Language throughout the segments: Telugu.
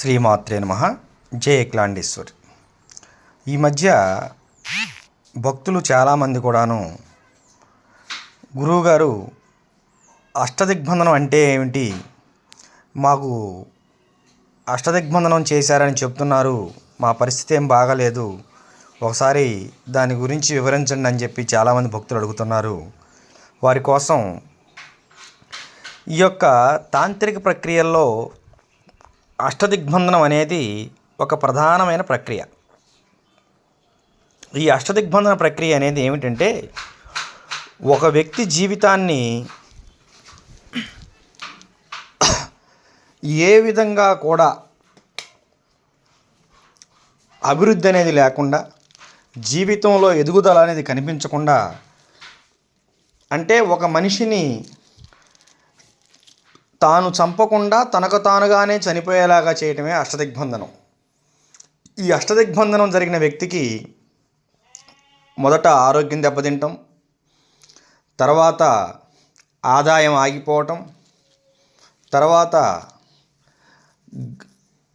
శ్రీమాత్రే నమ. జయ క్లాండేశ్వరి ఈ మధ్య భక్తులు చాలామంది కూడాను గురువుగారు అష్టదిగ్బంధనం అంటే ఏమిటి? మాకు అష్టదిగ్బంధనం చేశారని చెప్తున్నారు. మా పరిస్థితి ఏం బాగాలేదు. ఒకసారి దాని గురించి వివరించండి అని చెప్పి చాలామంది భక్తులు అడుగుతున్నారు. వారి కోసం ఈ యొక్క తాంత్రిక ప్రక్రియల్లో అష్టదిగ్బంధనం అనేది ఒక ప్రధానమైన ప్రక్రియ. ఈ అష్టదిగ్బంధన ప్రక్రియ అనేది ఏమిటంటే ఒక వ్యక్తి జీవితాన్ని ఏ విధంగా కూడా అభివృద్ధి అనేది లేకుండా జీవితంలో ఎదుగుదల అనేది కనిపించకుండా అంటే ఒక మనిషిని తాను చంపకుండా తనకు తానుగానే చనిపోయేలాగా చేయటమే అష్టదిగ్బంధనం. ఈ అష్టదిగ్బంధనం జరిగిన వ్యక్తికి మొదట ఆరోగ్యం దెబ్బతింటం తర్వాత ఆదాయం ఆగిపోవటం తర్వాత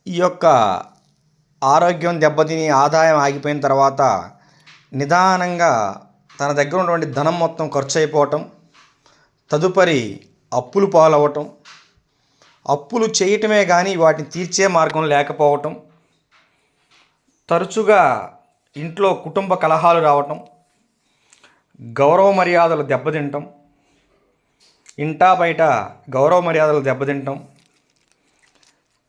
ఈ యొక్క ఆరోగ్యం దెబ్బతిని ఆదాయం ఆగిపోయిన తర్వాత నిదానంగా తన దగ్గర ఉన్నటువంటి ధనం మొత్తం ఖర్చు అయిపోవటం తదుపరి అప్పులు పాలవటం అప్పులు చేయటమే కానీ వాటిని తీర్చే మార్గం లేకపోవటం తరచుగా ఇంట్లో కుటుంబ కలహాలు రావటం గౌరవ మర్యాదలు దెబ్బతింటం ఇంటా బయట గౌరవ మర్యాదలు దెబ్బతింటం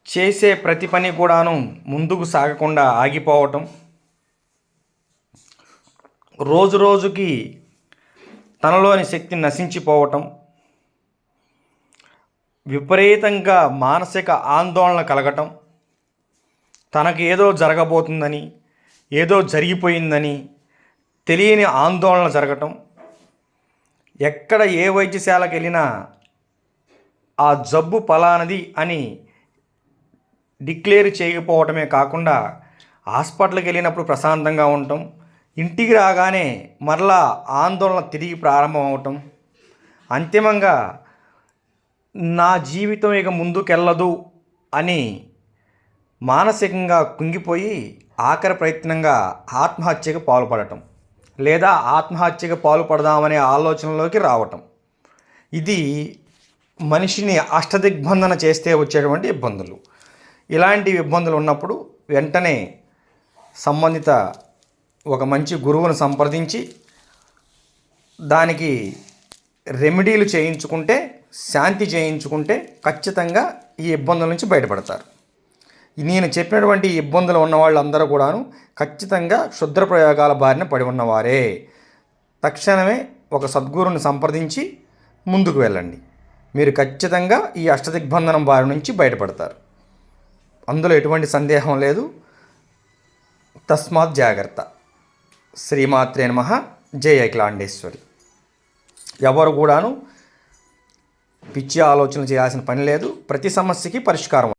చేసే ప్రతి పని కూడాను ముందుకు సాగకుండా ఆగిపోవటం రోజు రోజుకి తనలోని శక్తి నశించిపోవటం విపరీతంగా మానసిక ఆందోళన కలగటం తనకు ఏదో జరగబోతుందని ఏదో జరిగిపోయిందని తెలియని ఆందోళన జరగటం ఎక్కడ ఏ వైద్యశాలకు వెళ్ళినా ఆ జబ్బు ఫలానది అని డిక్లేర్ చేయకపోవటమే కాకుండా హాస్పిటల్కి వెళ్ళినప్పుడు ప్రశాంతంగా ఉండటం ఇంటికి రాగానే మరలా ఆందోళన తిరిగి ప్రారంభం అవటం అంతిమంగా నా జీవితం ఇక ముందుకెళ్ళదు అని మానసికంగా కుంగిపోయి ఆఖరి ప్రయత్నంగా ఆత్మహత్యకు పాల్పడటం లేదా ఆత్మహత్యకు పాల్పడదామనే ఆలోచనలోకి రావటం. ఇది మనిషిని అష్టదిగ్బంధన చేస్తే వచ్చేటువంటి ఇబ్బందులు. ఇలాంటి ఇబ్బందులు ఉన్నప్పుడు వెంటనే సంబంధిత ఒక మంచి గురువును సంప్రదించి దానికి రెమెడీలు చేయించుకుంటే శాంతి చేయించుకుంటే ఖచ్చితంగా ఈ ఇబ్బందుల నుంచి బయటపడతారు. నేను చెప్పినటువంటి ఇబ్బందులు ఉన్న వాళ్ళందరూ కూడాను ఖచ్చితంగా క్షుద్ర ప్రయోగాల బారిన పడి ఉన్నవారే. తక్షణమే ఒక సద్గురుని సంప్రదించి ముందుకు వెళ్ళండి. మీరు ఖచ్చితంగా ఈ అష్టదిగ్బంధనం బారి నుంచి బయటపడతారు. అందులో ఎటువంటి సందేహం లేదు. తస్మాత్ జాగ్రత్త. శ్రీమాత్రే నమ. జయ అఖిలాండేశ్వరి ఎవరు కూడాను పిచ్చి ఆలోచనలు చేయాల్సిన పని లేదు. ప్రతి సమస్యకి పరిష్కారం